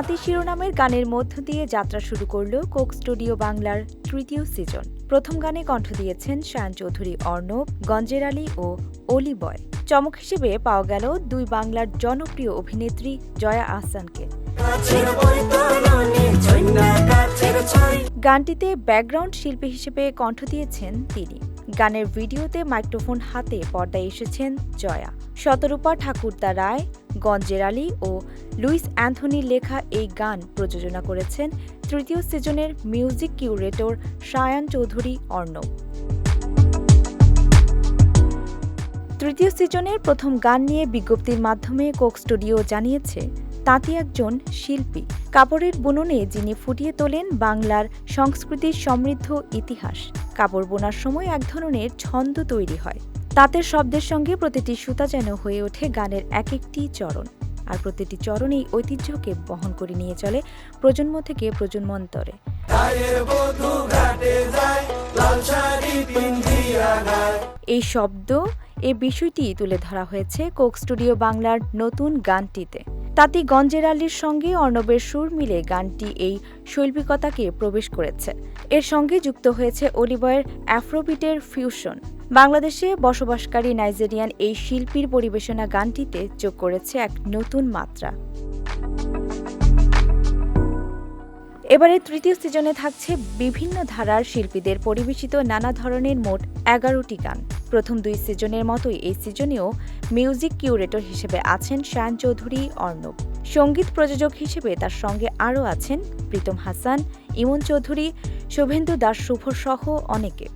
তাঁতি শিরোনামের গানের মধ্য দিয়ে যাত্রা শুরু করল কোক স্টুডিও বাংলার তৃতীয় সিজন। প্রথম গানে কণ্ঠ দিয়েছেন শায়ন চৌধুরী অর্ণব গঞ্জের আলী ও অলি বয়। চমক হিসেবে পাওয়া গেল দুই বাংলার জনপ্রিয় অভিনেত্রী জয়া আহসানকে। গানটিতে ব্যাকগ্রাউন্ড শিল্পী হিসেবে কণ্ঠ দিয়েছেন তিনি। গানের ভিডিওতে মাইক্রোফোন হাতে পর্দায় এসেছেন জয়া। শতরূপা ঠাকুরদা রায়, গঞ্জের আলী ও লুইস অ্যান্থনির লেখা এই গান প্রযোজনা করেছেন তৃতীয় সিজনের মিউজিক কিউরেটর সায়ান চৌধুরী অর্ণব। তৃতীয় সিজনের প্রথম গান নিয়ে বিজ্ঞপ্তির মাধ্যমে কোক স্টুডিও জানিয়েছে, তাঁতি একজন শিল্পী। কাপড়ের বুননে যিনি ফুটিয়ে তোলেন বাংলার সংস্কৃতির সমৃদ্ধ ইতিহাস। কাপড় বোনার সময় এক ধরনের ছন্দ তৈরি হয়। তাঁতের শব্দের সঙ্গে প্রতিটি সুতা যেন হয়ে ওঠে গানের এক একটি চরণ। আর প্রতিটি চরণ এই ঐতিহ্যকে বহন করে নিয়ে চলে প্রজন্ম থেকে প্রজন্মান্তরে। এই শব্দ এ বিষয়টি তুলে ধরা হয়েছে কোক স্টুডিও বাংলার নতুন গানটিতে। তাতি গঞ্জের আলীর সঙ্গে অর্ণবের সুর মিলে গানটি এই শৈল্পিকতাকে প্রবেশ করেছে। এর সঙ্গে যুক্ত হয়েছে অলিবয়ের অ্যাফ্রোবিটের ফিউশন। বাংলাদেশে বসবাসকারী নাইজেরিয়ান এই শিল্পীর পরিবেশনা গানটিতে যোগ করেছে এক নতুন মাত্রা। এবারে তৃতীয় সিজনে থাকছে বিভিন্ন ধারার শিল্পীদের পরিবেশিত নানা ধরনের মোট এগারোটি গান। প্রথম দুই সিজনের মতোই এই সিজনেও মিউজিক কিউরেটর হিসেবে আছেন শায়ন চৌধুরী, অর্ণব। সংগীত প্রযোজক হিসেবে তার সঙ্গে আরও আছেন প্রীতম হাসান, ইমন চৌধুরী, শুভেন্দু দাস শুভ সহ অনেকে।